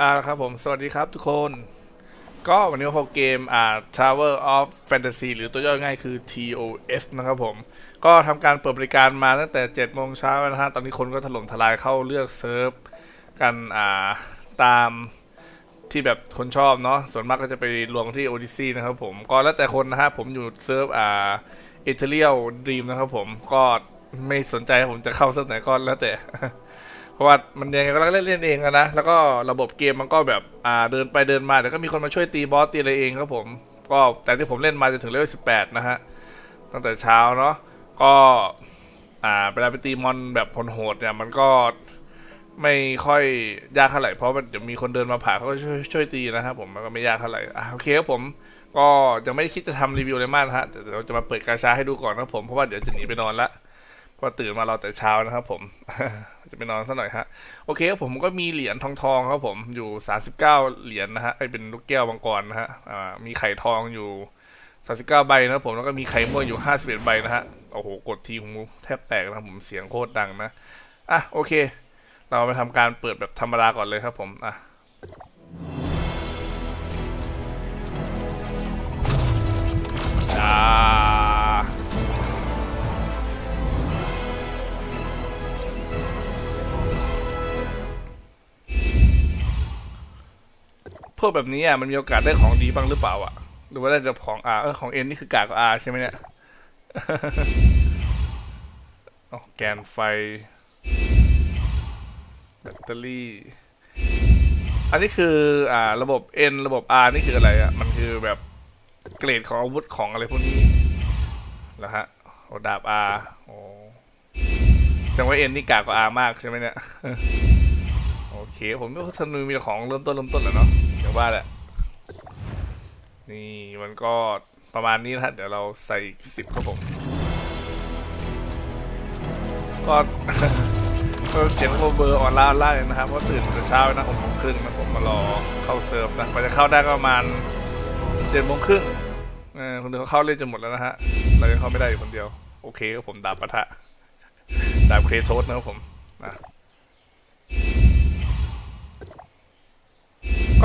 อ่าครับผม สวัสดีครับทุกคน ก็วันนี้พบเกมอ่า Tower of Fantasy หรือตัวย่อง่ายคือ TOF นะครับผม ก็ทำการเปิดบริการมาตั้งแต่7โมงเช้านะฮะ ตอนนี้คนก็ถล่มทลายเข้าเลือกเซิร์ฟกันอ่าตามที่แบบคนชอบเนาะ ส่วนมากก็จะไปรวมที่ Odyssey นะครับผม ก็แล้วแต่คนนะฮะ ผมอยู่เซิร์ฟอ่า e t h e r e a l Dream นะครับผม ก็ไม่สนใจผมจะเข้าเซิร์ฟไหนก็แล้วแต่ เพราะว่ามันยังไงก็เล่นเล่นเองนะ แล้วก็ระบบเกมมันก็แบบอ่าเดินไปเดินมาเดี๋ยวก็มีคนมาช่วยตีบอสตีอะไรเองครับผม ก็แต่ที่ผมเล่นมาจนถึงเลเวลสิบแปดนะฮะตั้งแต่เช้าเนาะก็อ่าเวลาไปตีมอนแบบโหดเนี่ยมันก็ไม่ค่อยยากเท่าไหร่เพราะมันเดี๋ยวมีคนเดินมาผ่าเขาก็ช่วยช่วยตีนะครับผมมันก็ไม่ยากเท่าไหร่อ่าโอเคครับผมก็ยังไม่ได้คิดจะทำรีวิวอะไรมากนะฮะแต่เราจะมาเปิดกาชาให้ดูก่อนนะผมเพราะว่าเดี๋ยวจะหนีไปนอนละเพราะตื่นมาเราแต่เช้านะครับผมจะไปนอนสักหน่อยฮะ โอเคครับผมก็มีเหรียญทองทองครับผมอยู่สาสิบเก้าเหรียญนะฮะไอเป็นลูกแก้วมังกรนะฮะอ่ามีไข่ทองอยู่สาสิบนะครับผมแล้วก็มีไข่ม่วงอยู่ห้าสิบเอ็ดใบนะฮะโอ้โหกดทีผมแทบแตกนะผมเสียงโคตรดังนะอะโอเค เราไปทำการเปิดแบบธรรมดาก่อนเลยครับผมอะ วกแบบนี้อะมันมีโอกาสได้ของดีบ้างหรือเปล่าอะหรือว่าได้แต่ของอาเออของเอ็นนี่คือกากกว่าอาใช่ไหมเนี่ยอ๋อแกนไฟแบตเตอรี่ อันนี้คือ อ่า ระบบ N ระบบ R นี่คืออะไรอะ มันคือแบบเกรดของอาวุธของอะไรพวกนี้แล้วฮะโอดาบ R โอ้แสดงว่า N นี่กากกว่า R มากใช่ไหมเนี่ย โอเค ผมก็ธนูมีของเริ่มต้นเริ่มต้นแหละเนาะอย่างว่าแหละ นี่มันก็ประมาณนี้นะเดี๋ยวเราใส่สิบครับผมก็เสียงโบเบอร์ออนไลน์ไลน์เลยนะครับเพราะตื่นแต่เช้านะผมโมงครึ่งนะผมมารอเข้าเซิร์ฟนะกว่าจะเข้าได้ก็ประมาณเจ็ดโมงครึ่งเออคนอื่นเขาเข้าเล่นจนหมดแล้วนะฮะเรายังเข้าไม่ได้อยู่คนเดียว โอเคครับผมดาบปะทะดาบเคโทสนะครับผมนะ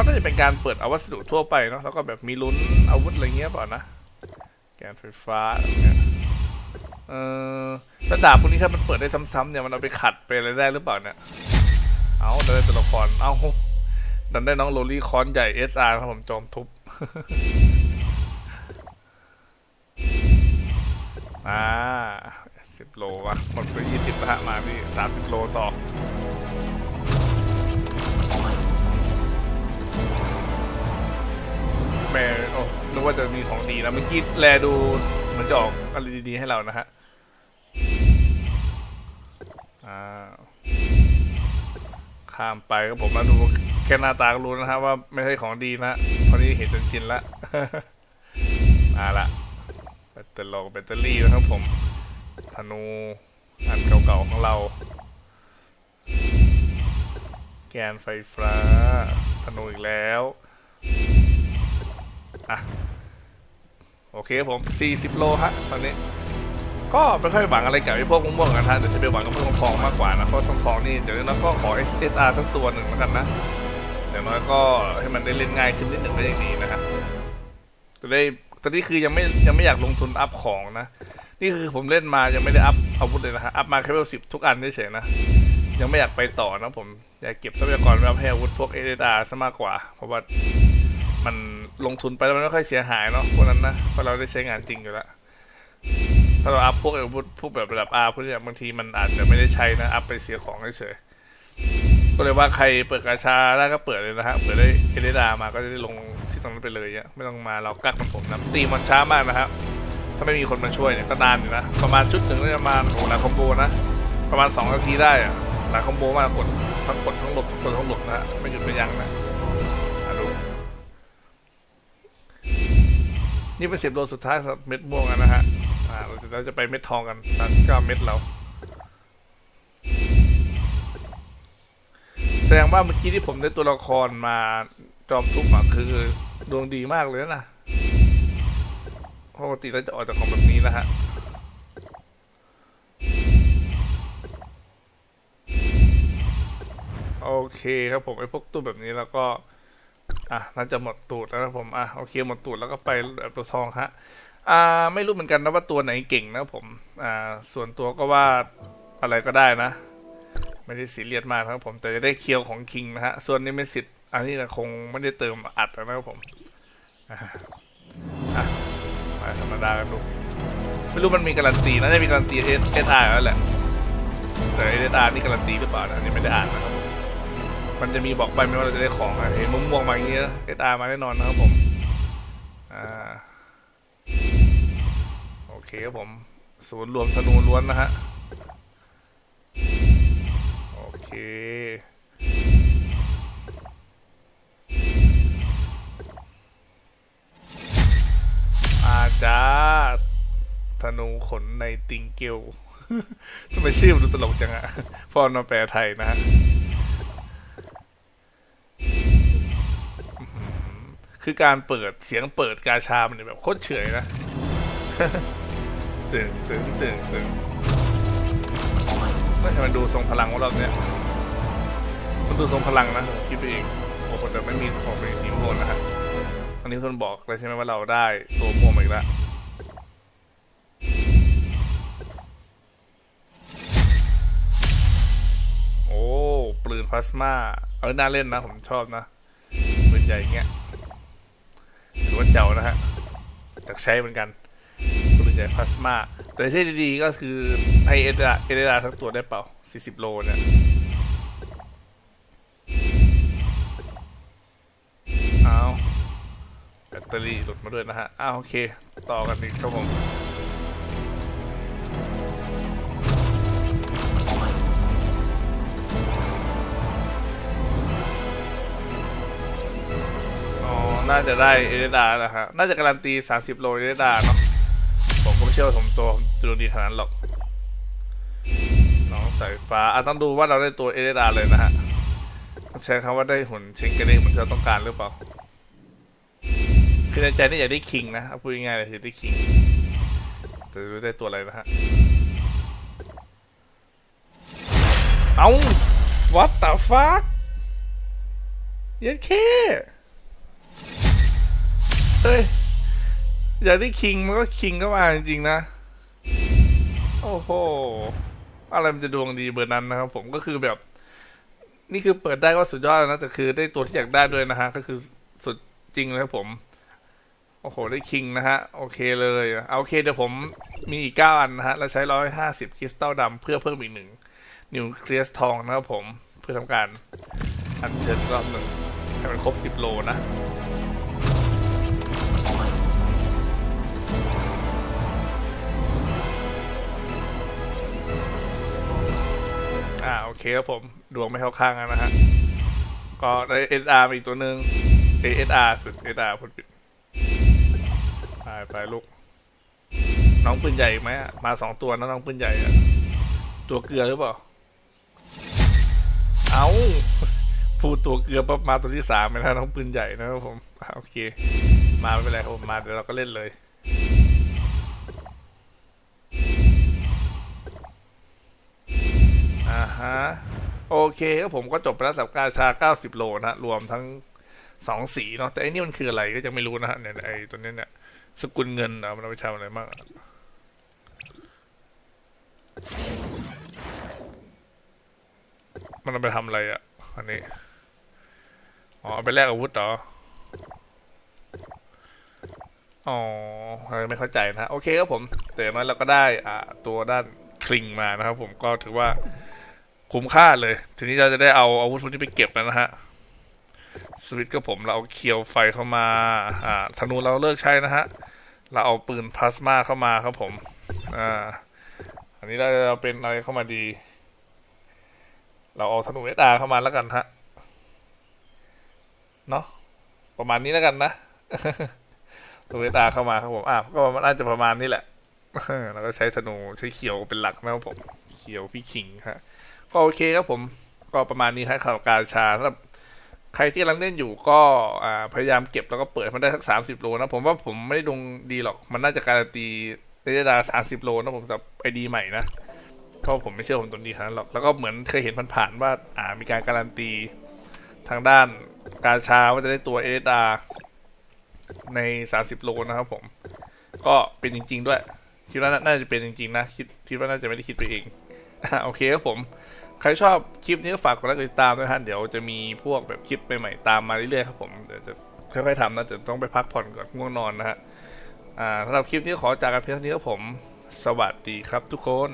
ก็น่าจะเป็นการเปิดอาวัสดุทั่วไปเนาะแล้วก็แบบมีลุ้นอาวุธอะไรเงี้ยเปล่านะแกนไฟฟ้าอะไรเออแล้วดาบพวกนี้ถ้ามันเปิดได้ซ้ำๆเนี่ยมันเอาไปขัดไปอะไรได้หรือเปล่าเนี่ยเอาได้ตัวละครเอาดันได้น้องโรลี่คอนใหญ่ SR ครับผมจอมทุบอ่าสิบโลวะหมดไปยี่สิบละมาพี่สามสิบโลต่อ แม่โอ้นึกว่าจะมีของดีนะเมื่อกี้แลดูเหมือนจะออกอะไรดีๆให้เรานะฮะข้ามไปก็ผมมาดูแค่หน้าตาก็รู้นะฮะว่าไม่ใช่ของดีนะตอนนี้เห็นจนชินละมาละแบตเตอรี่แบตเตอรี่นะครับผมธนูอันเก่าๆของเรา แกนไฟฟ้าธนูอีกแล้วอะโอเคครับผม 40 โลฮะตอนนี้ ก็ไม่ค่อยหวังอะไรกับไอ้พวกม่วงๆกันฮะเดี๋ยวจะไปหวังกับพวกทองมากกว่านะเพราะทองๆนี่เดี๋ยวน้อยก็ขอ SSR สักตัวหนึ่งแล้วกันนะเดี๋ยวน้อยก็ให้มันได้เล่นง่ายขึ้นนิดหนึ่งก็ยังดีนะฮะจะได้ตอนนี้คือยังไม่ยังไม่อยากลงทุนอัพของนะ นี่คือผมเล่นมายังไม่ได้อัพอาวุธเลยนะฮะอัพมาแค่เวลสิบทุกอันเฉยๆนะ ยังไม่อยากไปต่อนะผม อยากเก็บทรัพยากรไว้ให้อาวุธพวก SSR ซะมากกว่า เพราะว่ามันลงทุนไปแล้วมันไม่ค่อยเสียหายเนาะพวกนั้นนะเพราะเราได้ใช้งานจริงอยู่แล้วถ้าเราอัพพวกอาวุธพวกแบบระดับอาพวกนี้บางทีมันอาจจะไม่ได้ใช้นะอัพไปเสียของเฉยก็เลยว่าใครเปิดกาชาได้ก็เปิดเลยนะฮะเปิดได้เอเดดามาก็จะได้ลงที่ตรงนั้นไปเลยเนี่ยไม่ต้องมาเรากักมันผมนะตีมันช้ามากนะครับถ้าไม่มีคนมาช่วยเนี่ยก็นานอยู่นะประมาณชุดหนึ่งก็ประมาโอ้โหลายคอมโบนะประมาณสองนาทีได้อะ หลายคอมโบมากกดทั้งกดทั้งหลบทั้งกดทั้งหลบนะฮะไม่หยุดไม่ยั้งนะอะดูนี่เป็นสิบโลสุดท้ายสำหรับเม็ดม่วงนะฮะอ่าเราจะไปเม็ดทองกันสามเก้าเม็ดเราแสดงว่าเมื่อกี้ที่ผมได้ตัวละครมาจอมทุบอะคือดวงดีมากเลยนะปกติเราจะออกจากของแบบนี้นะฮะ เคครับผมไอ้พวกตู้แบบนี้แล้วก็ อะน่าจะหมดตูดแล้วนะผมอะโอเคหมดตูดแล้วก็ไปแบบตัวทองฮะอ่าไม่รู้เหมือนกันนะว่าตัวไหนเก่งนะผม อ่า ส่วนตัวก็ว่าอะไรก็ได้นะ ไม่ได้ซีเรียสมากนะครับผม แต่จะได้เคียวของคิงนะฮะ ส่วนนี้ไม่สิทธิ์อันนี้นะคงไม่ได้เติมอัดนะครับผมอะอะธรรมดากันดูไม่รู้มันมีการันตีนะได้มีการันตีเอสเอสอาร์แล้วแหละแต่เอสอาร์นี่การันตีหรือเปล่านะอันนี้ไม่ได้อ่านนะครับ มันจะมีบอกไปไหมว่าเราจะได้ของอะไรเห็นม่วงมาอย่างเงี้ยเอตามาแน่นอนนะครับผม อ่า โอเคครับผม ศูนย์รวมธนูล้วนนะฮะ โอเคอาจารย์ธนูขนในติงเกลทำไมชื่อมันดูตลกจังอะฟอนมาแปลไทยนะฮะ คือการเปิดเสียงเปิดกาชา มันเนี่ยแบบโคตรเฉยนะตึงตึงตึงตึงไม่ใช่มันดูทรงพลังของเราเนี่ยมันดูทรงพลังนะคิดไปเองโอ้โหแต่ไม่มีของเป็นสีม่วงนะฮะอันนี้คนบอกเลยใช่ไหมว่าเราได้ตัวม่วงมอีกแล้วโอ้ ปืนพลาสมา เออน่าเล่นนะ ผมชอบนะปืนใหญ่เงี้ย เจ้านะฮะจากใช้เหมือนกันปืนใหญ่พลาสมาแต่ที่ดีๆก็คือให้เอเดาเอเดาทั้งตัวได้เปล่า 40 โลเนี่ยเอาแบตเตอรี่หลุดมาด้วยนะฮะอ้าวโอเค ต่อกันอีกครับผม น่าจะได้เอเดดาแหละฮะน่าจะการันตี 30 โลเอเดดาเนาะผมก็ไม่เชื่อว่าผมตัวผมดูดีขนาดนั้นหรอก น้องสายฟ้าอะต้องดูว่าเราได้ตัวเอเดดาเลยนะฮะใช้คำว่าได้หุ่นเชงเกเนเหมือนที่เราต้องการหรือเปล่า คือในใจนี่อยากได้คิงนะพูดง่ายๆเลยคือได้คิงแต่ไม่ได้ตัวอะไรนะฮะ เอา what the fuck เย็ดเค เฮ้ย อยากได้คิงมันก็คิงก็มาจริงๆนะ โอ้โห อะไรมันจะดวงดีเบอร์นั้นนะครับผมก็คือแบบ นี่คือเปิดได้ก็สุดยอดแล้วนะ แต่คือได้ตัวที่อยากได้ด้วยนะฮะ ก็คือสุดจริงเลยครับผม โอ้โห ได้คิงนะฮะ โอเคเลยเอาโอเคเดี๋ยวผมมีอีกเก้าอันนะฮะ แล้วใช้ร้อยห้าสิบคริสตัลดำเพื่อเพิ่มอีกหนึ่งนิวเคลียสทองนะครับผม เพื่อทำการอัญเชิญรอบหนึ่งให้มันครบสิบโลนะ โอเคครับผม ดวงไม่เข้าข้างกันนะฮะ ก็ได้ SR มาร์อีกตัวหนึ่ง ASR สุด SR พูดผิดไปไปลูก น้องปืนใหญ่ไหมมาสองตัวนะน้องปืนใหญ่อะตัวเกลือหรือเปล่า เอาพูดตัวเกลือปั๊บมาตัวที่สามเลยนะน้องปืนใหญ่นะครับผม โอเค มาไม่เป็นไรครับผมมาเดี๋ยวเราก็เล่นเลย ฮะ โอเคครับผมก็จบไปแล้วสับกาชา 90 โลนะรวมทั้งสองสีเนาะแต่อ้นี่มันคืออะไรก็ยังไม่รู้นะฮะเนี่ยไอ้ตัวนี้เนี่ยสกุลเงินเอามันเอาไปทำอะไรบ้างอะมันเอาไปทำอะไรอะอันนี้อ๋อเอาไปแลกอาวุธเหรออ๋อไม่เข้าใจนะ โอเคครับผม แต่อย่างน้อยเราก็ได้อ่าตัวด้านคลิงมานะครับผมก็ถือว่า คุ้มค่าเลย ทีนี้เราจะได้เอาอาวุธพวกนี้ไปเก็บแล้วนะฮะ สวิตก็ผมเราเอาเคียวไฟเข้ามา อ่าธนูเราเลิกใช้นะฮะ เราเอาปืนพลาสมาเข้ามาครับผม อ่า อันนี้เราเราเป็นอะไรเข้ามาดี เราเอาธนูเอสอาเข้ามาแล้วกันฮะ เนาะประมาณนี้แล้วกันนะธนูเอสอาเข้ามาครับผม อะก็มันน่าจะประมาณนี้แหละเราก็ใช้ธนูใช้เขียวเป็นหลักนะครับผม เขียวพี่ขิงฮะ ก็โอเคครับผมก็ประมาณนี้ครับข่าวการชาสำหรับใครที่กำลังเล่นอยู่ก็พยายามเก็บแล้วก็เปิดมันได้สักสามสิบโลนะ ผมว่าผมไม่ได้ดวงดีหรอก มันน่าจะการันตีได้ดาสามสิบโลนะผมสำหรับไอดีใหม่นะเพราะผมไม่เชื่อผมตัวดีขนาดนั้นหรอก แล้วก็เหมือนเคยเห็นผ่านๆว่าอ่ามีการการันตีทางด้านการชาว่าจะได้ตัวเอเดาใน30โลนะครับผม ก็เป็นจริง ๆ ด้วย คิดว่าน่าจะเป็นจริงๆนะคิดคิดว่าน่าจะไม่ได้คิดไปเองโอเคครับผม ใครชอบคลิปนี้ก็ฝากกดไลค์กดติดตามด้วยนะฮะเดี๋ยวจะมีพวกแบบคลิปใหม่ๆตามมาเรื่อยๆครับผมเดี๋ยวจะค่อยๆทำนะเดี๋ยวต้องไปพักผ่อนก่อนง่วงนอนนะฮะอ่าสำหรับคลิปนี้ขอจากกันเพียงเท่านี้ครับผม สวัสดีครับทุกคน